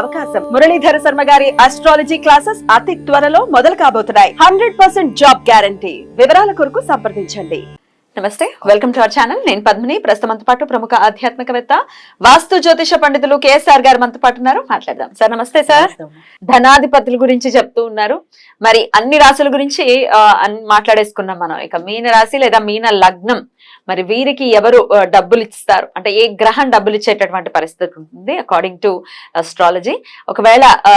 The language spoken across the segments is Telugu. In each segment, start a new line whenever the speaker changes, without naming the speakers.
అవకాశం. మురళీధర శర్మ గారి అస్ట్రాలజీ క్లాసెస్ అతి త్వరలో మొదలు కాబోతున్నాయి. Hundred percent job guarantee. వివరాల కొరకు సంప్రదించండి. నమస్తే. వెల్కమ్ టు అవర్ ఛానల్ నేను పద్మిని. ప్రస్తుతం మనతో పాటు ప్రముఖ ఆధ్యాత్మికవేత్త వాస్తు జ్యోతిష పండితులు కేఎస్ఆర్ గారు మనతో పాటు ఉన్నారు. మాట్లాడదాం. సార్ నమస్తే సార్. ధనాధిపతుల గురించి చెప్తూ ఉన్నారు. మరి అన్ని రాశుల గురించి మాట్లాడేసుకున్నాం మనం. ఇక మీన రాశి లేదా మీన లగ్నం మరి వీరికి ఎవరు డబ్బులు ఇస్తారు? అంటే ఏ గ్రహం డబ్బులు ఇచ్చేటటువంటి పరిస్థితి ఉంటుంది అకార్డింగ్ టు అస్ట్రాలజీ ఒకవేళ ఆ,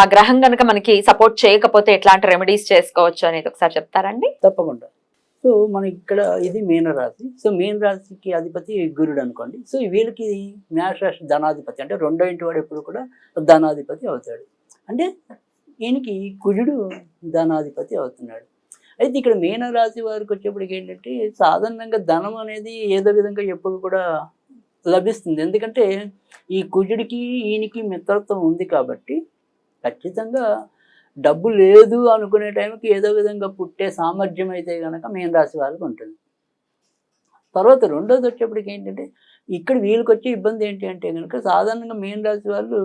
ఆ గ్రహం కనుక మనకి సపోర్ట్ చేయకపోతే ఎట్లాంటి రెమెడీస్ చేసుకోవచ్చు అనేది ఒకసారి చెప్తారండి
తప్పకుండా. సో మనకి ఇక్కడ ఇది మీనరాశి సో మీనరాశికి అధిపతి గురుడు అనుకోండి. సో వీళ్ళకి మేషరాశి ధనాధిపతి అంటే రెండో ఇంటి వాడు ఎప్పుడు కూడా ధనాధిపతి అవుతాడు. అంటే ఈయనకి కుజుడు ధనాధిపతి అవుతున్నాడు. అయితే ఇక్కడ మీనరాశి వారికి వచ్చేప్పటికి ఏంటంటే సాధారణంగా ధనం అనేది ఏదో విధంగా ఎప్పుడు కూడా లభిస్తుంది. ఎందుకంటే ఈ కుజుడికి ఈయనకి మిత్రత్వం ఉంది కాబట్టి ఖచ్చితంగా డబ్బు లేదు అనుకునే టైంకి ఏదో విధంగా పుట్టే సామర్థ్యం అయితే కనుక మీన రాశి వాళ్ళకి ఉంటుంది. తర్వాత రెండోది వచ్చేప్పటికి ఏంటంటే ఇక్కడ వీళ్ళకి వచ్చే ఇబ్బంది ఏంటి అంటే కనుక సాధారణంగా మీన రాశి వాళ్ళు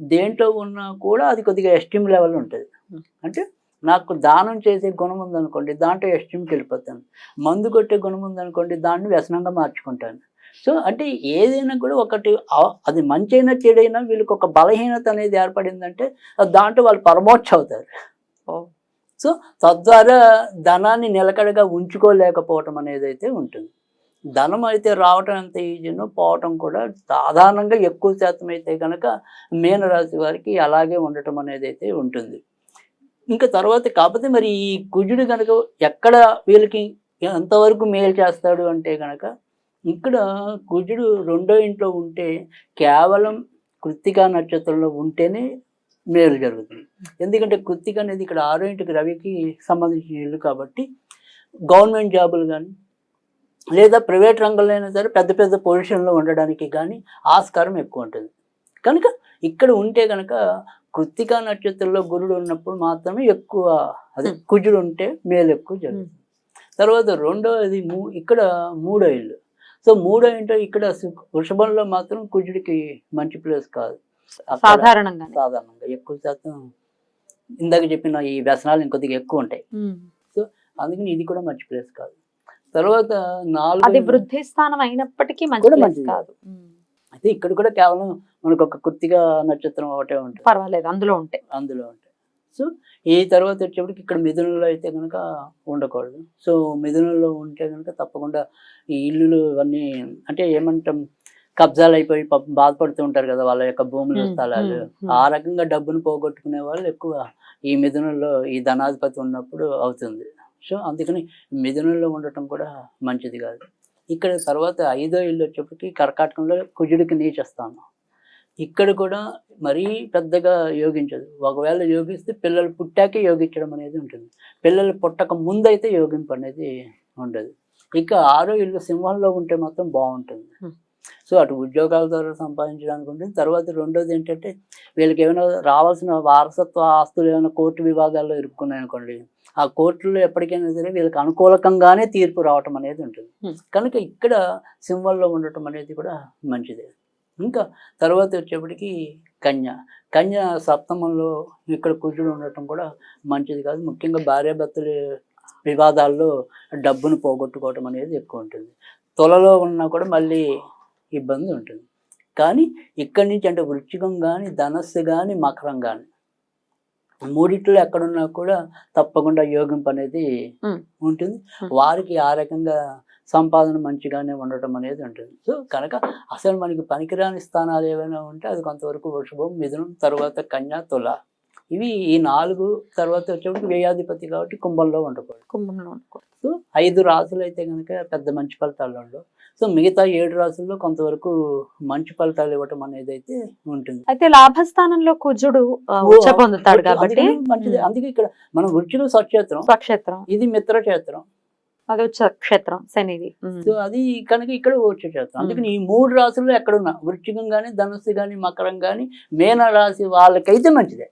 దేంట్లో ఉన్నా కూడా అది కొద్దిగా ఎస్టీమ్ లెవెల్ ఉంటుంది. అంటే నాకు దానం చేసే గుణం ఉందనుకోండి దాంట్లో ఎస్టీమ్కి వెళ్ళిపోతాను. మందు కొట్టే గుణం ఉందనుకోండి దాన్ని వ్యసనంగా మార్చుకుంటాను. సో అంటే ఏదైనా కూడా ఒకటి అది మంచైనా చెడైనా వీళ్ళకి ఒక బలహీనత అనేది ఏర్పడిందంటే దాంట్లో వాళ్ళు పరమోక్ష అవుతారు. సో తద్వారా ధనాన్ని నిలకడగా ఉంచుకోలేకపోవటం అనేది అయితే ఉంటుంది. ధనం అయితే రావటం ఎంత ఈజీనో పోవటం కూడా సాధారణంగా ఎక్కువ శాతం అయితే కనుక మీనరాశి వారికి అలాగే ఉండటం అనేది అయితే ఉంటుంది. ఇంకా తర్వాత కాకపోతే మరి ఈ కుజుడు కనుక ఎక్కడ వీళ్ళకి ఎంతవరకు మేలు చేస్తాడు అంటే కనుక ఇక్కడ కుజుడు రెండో ఇంట్లో ఉంటే కేవలం కృత్తికా నక్షత్రంలో ఉంటేనే మేలు జరుగుతుంది. ఎందుకంటే కృత్తిక అనేది ఇక్కడ ఆరో ఇంటికి రవికి సంబంధించిన ఇల్లు కాబట్టి గవర్నమెంట్ జాబులు కానీ లేదా ప్రైవేట్ రంగంలో అయినా సరే పెద్ద పెద్ద పొజిషన్లో ఉండడానికి కానీ ఆస్కారం ఎక్కువ ఉంటుంది. కనుక ఇక్కడ ఉంటే కనుక కృత్తికా నక్షత్రంలో గురుడు ఉన్నప్పుడు మాత్రమే ఎక్కువ అదే కుజుడు ఉంటే మేలు ఎక్కువ జరుగుతుంది. తర్వాత రెండోది మూ ఇక్కడ మూడో ఇల్లు. సో మూడో ఇంట్లో ఇక్కడ సు- వృషభంలో మాత్రం కుజుడికి మంచి ప్లేస్ కాదు.
సాధారణంగా
సాధారణంగా ఎక్కువ శాతం ఇందాక చెప్పిన ఈ వ్యసనాలు ఇంకొద్దిగా ఎక్కువ ఉంటాయి. అందుకని ఇది కూడా మంచి ప్లేస్ కాదు. తర్వాత
అది
నాలుగు
వృద్ధి స్థానం అయినప్పటికీ
మంచిది.
కాదు.
అయితే ఇక్కడ కూడా కేవలం మనకు ఒక కుర్తిగా నక్షత్రం ఒకటే ఉంటుంది.
పర్వాలేదు అందులో ఉంటే
అందులో ఉంటాయి. సో ఈ తర్వాత వచ్చేప్పటికి ఇక్కడ మిథునంలో అయితే కనుక ఉండకూడదు. సో మిథునంలో ఉంటే కనుక తప్పకుండా ఈ ఇల్లులు ఇవన్నీ అంటే ఏమంటాం కబ్జాలు అయిపోయి బాధపడుతూ ఉంటారు కదా వాళ్ళ యొక్క భూములు స్థలాలు. ఆ రకంగా డబ్బును పోగొట్టుకునే వాళ్ళు ఎక్కువ ఈ మిథునంలో ఈ ధనాధిపతి ఉన్నప్పుడు అవుతుంది. సో అందుకని మిథునంలో ఉండటం కూడా మంచిది కాదు. ఇక్కడ తర్వాత ఐదో ఇల్లు వచ్చేప్పటికి కర్కాటకంలో కుజుడికి నీచేస్తాను ఇక్కడ కూడా మరీ పెద్దగా యోగించదు. ఒకవేళ యోగిస్తే పిల్లలు పుట్టాకే యోగించడం అనేది ఉంటుంది. పిల్లలు పుట్టక ముందైతే యోగింపు అనేది ఉండదు. ఇక ఆరో ఇల్లు సింహంలో ఉంటే మాత్రం బాగుంటుంది. సో అటు ఉద్యోగాల ద్వారా సంపాదించడానికి ఉంటుంది. తర్వాత రెండోది ఏంటంటే వీళ్ళకి ఏమైనా రావాల్సిన వారసత్వ ఆస్తులు ఏమైనా కోర్టు వివాదాల్లో ఇరుక్కున్నాయి అనుకోండి ఆ కోర్టులో ఎప్పటికైనా సరే వీళ్ళకి అనుకూలకంగానే తీర్పు రావటం అనేది ఉంటుంది. కనుక ఇక్కడ సింహంలో ఉండటం అనేది కూడా మంచిదే. ఇంకా తర్వాత వచ్చేప్పటికి కన్య. కన్య సప్తమంలో ఇక్కడ కుజుడు ఉండటం కూడా మంచిది కాదు. ముఖ్యంగా భార్యాభర్తల వివాదాల్లో డబ్బును పోగొట్టుకోవటం అనేది ఎక్కువ ఉంటుంది. తులలో ఉన్నా కూడా మళ్ళీ ఇబ్బంది ఉంటుంది. కానీ ఇక్కడి నుంచి అంటే వృశ్చికం కానీ ధనస్సు కానీ మకరం కానీ మూడిట్లో ఎక్కడున్నా కూడా తప్పకుండా యోగింపు అనేది. ఉంటుంది. వారికి ఆ రకంగా సంపాదన మంచిగానే ఉండటం అనేది ఉంటుంది సో కనుక అసలు మనకి పనికిరాని స్థానాలు ఏవైనా ఉంటే అది కొంతవరకు వృషభం మిథునం తర్వాత కన్యా తుల. ఇవి ఈ నాలుగు తర్వాత వచ్చేప్పుడు వ్యయాధిపతి కాబట్టి కుంభంలో ఉండకూడదు.
కుంభంలో ఉండకూడదు.
సో ఐదు రాసులు అయితే కనుక పెద్ద మంచి ఫలితాలు ఉండవు. సో మిగతా ఏడు రాసుల్లో కొంతవరకు మంచి ఫలితాలు ఇవ్వటం అనేది అయితే ఉంటుంది.
అయితే లాభస్థానంలో కుజుడు పొందుతాడు కాబట్టి
మంచిది. అందుకే ఇక్కడ మనం వృచ్చిలో స్వక్షేత్రం.
స్వక్షేత్రం.
ఇది మిత్ర క్షేత్రం
అది క్షేత్రం శనిది.
సో అది కనుక ఇక్కడ వచ్చే క్షేత్రం అందుకని ఈ మూడు రాసుల్లో ఎక్కడున్నా వృచ్చికం కానీ ధనుస్సు కానీ మకరం కానీ మేన రాశి వాళ్ళకైతే మంచిదే.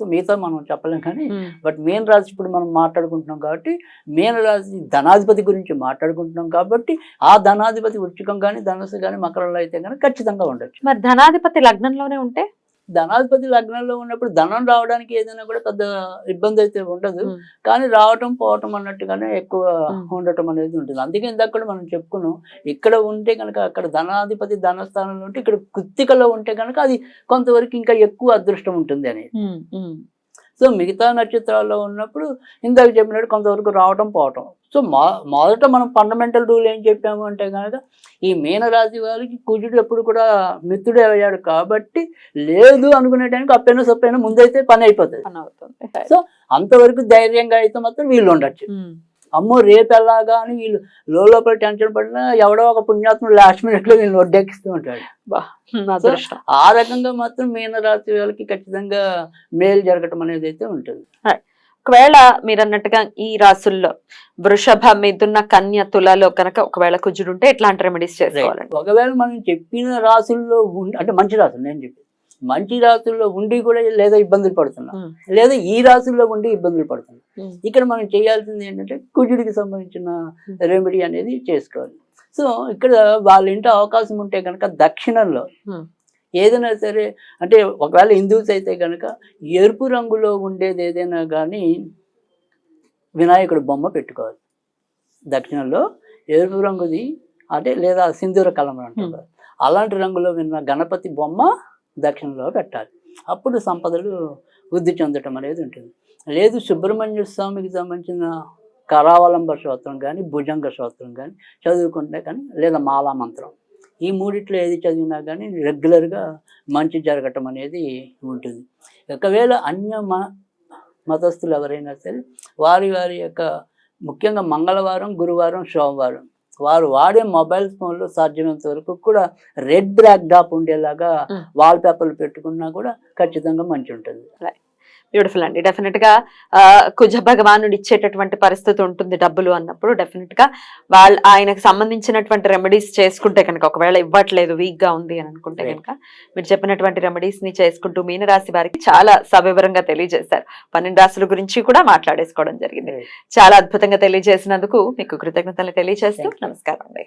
సో మిగతా మనం చెప్పలేం కానీ. బట్ మేన రాశి ఇప్పుడు మనం మాట్లాడుకుంటున్నాం కాబట్టి మేన రాశి ధనాధిపతి గురించి మాట్లాడుకుంటున్నాం కాబట్టి ఆ ధనాధిపతి వృచ్చికం కానీ ధనుస్సు కానీ మకరంలో అయితే కనుక ఖచ్చితంగా ఉండొచ్చు
మరి ధనాధిపతి లగ్నంలోనే ఉంటే
ధనాధిపతి లగ్నంలో ఉన్నప్పుడు ధనం రావడానికి ఏదైనా కూడా పెద్ద ఇబ్బంది అయితే ఉండదు. కానీ రావటం పోవటం అన్నట్టుగానే ఎక్కువ. ఉండటం అనేది ఉంటుంది అందుకే ఇందాక కూడా మనం చెప్పుకున్నాం ఇక్కడ ఉంటే కనుక అక్కడ ధనాధిపతి ధనస్థానంలో ఉంటే ఇక్కడ కృత్తికలో ఉంటే కనుక అది కొంతవరకు ఇంకా ఎక్కువ అదృష్టం ఉంటుంది అనేది. సో మిగతా నక్షత్రాల్లో ఉన్నప్పుడు ఇందాక చెప్పినట్టు కొంతవరకు రావటం పోవటం. సో మొ మొదట మనం ఫండమెంటల్ రూల్ ఏం చెప్పాము అంటే కనుక ఈ మీనరాశి వారికి కుజుడు ఎప్పుడు కూడా మిత్రుడు అయ్యాడు కాబట్టి లేదు అనుకునే టైంకి అప్పైనా సొప్పైనా ముందైతే పని అయిపోతుంది. సో అంతవరకు ధైర్యంగా అయితే మాత్రం వీళ్ళు ఉండొచ్చు.
ఉమ్.
అమ్మో రేపు ఎలాగా అని వీళ్ళు లోపల టెన్షన్ పడినా ఎవడో ఒక పుణ్యాత్ముడు లాస్ట్ మినిట్లో వీళ్ళు వడ్డెక్కిస్తూ ఉంటాడు.
అదృష్టం.
ఆ రకంగా మాత్రం మీనరాశి వాళ్ళకి ఖచ్చితంగా మేలు జరగటం అనేది అయితే ఉంటుంది.
ఒకవేళ మీరు అన్నట్టుగా ఈ రాసుల్లో వృషభ మిథున కన్య తులలో కనుక ఒకవేళ కుజుడు ఉంటే ఎట్లాంటి రెమెడీస్ చేసుకోవాలండి
ఒకవేళ మనం చెప్పిన రాసుల్లో అంటే మంచి రాసులు నేను చెప్పి మంచి రాసుల్లో ఉండి కూడా లేదా ఇబ్బందులు పడుతున్నాం. లేదా ఈ రాసుల్లో ఉండి ఇబ్బందులు పడుతున్నాం. ఇక్కడ మనం చేయాల్సింది ఏంటంటే కుజుడికి సంబంధించిన రెమెడీ అనేది చేసుకోవాలి. సో ఇక్కడ వాళ్ళ ఇంటి అవకాశం ఉంటే కనుక దక్షిణంలో. ఏదైనా సరే అంటే ఒకవేళ హిందూస్ అయితే కనుక ఎరుపు రంగులో ఉండేది ఏదైనా కానీ వినాయకుడు బొమ్మ పెట్టుకోవాలి. దక్షిణంలో ఎరుపు రంగుది అంటే లేదా సింధూర కలం అంటారు. అలాంటి రంగులో ఉన్న గణపతి బొమ్మ దక్షిణలో పెట్టాలి. అప్పుడు సంపదలు వృద్ధి చెందటం అనేది ఉంటుంది. లేదు సుబ్రహ్మణ్య స్వామికి సంబంధించిన కరావలంబ స్తోత్రం కానీ భుజంగ స్తోత్రం కానీ చదువుకుంటే కానీ లేదా మాలా మంత్రం. ఈ మూడిట్లో ఏది చదివినా కానీ రెగ్యులర్గా మంచి జరగటం అనేది ఉంటుంది. ఒకవేళ అన్య మ మతస్థులు ఎవరైనా సరే వారి వారి యొక్క ముఖ్యంగా మంగళవారం గురువారం సోమవారం వారు వాడే మొబైల్ ఫోన్లో సాధ్యమైనంత వరకు కూడా రెడ్ బ్లాక్ డాప్ ఉండేలాగా. వాల్ పేపర్లు పెట్టుకున్నా కూడా ఖచ్చితంగా మంచి ఉంటుంది
బ్యూటిఫుల్ అండి డెఫినెట్గా కుజ భగవానుడు ఇచ్చేటటువంటి పరిస్థితి ఉంటుంది డబ్బులు అన్నప్పుడు డెఫినెట్గా వాళ్ళ ఆయనకు సంబంధించినటువంటి రెమెడీస్ చేసుకుంటే కనుక ఒకవేళ ఇవ్వట్లేదు వీక్గా ఉంది అని అనుకుంటే. కనుక మీరు చెప్పినటువంటి రెమెడీస్ని చేసుకుంటూ మీనరాశి వారికి చాలా సవివరంగా తెలియజేశారు పన్నెండు రాశుల గురించి కూడా మాట్లాడేసుకోవడం జరిగింది. చాలా అద్భుతంగా తెలియజేసినందుకు మీకు కృతజ్ఞతలు తెలియజేస్తూ. నమస్కారం అండి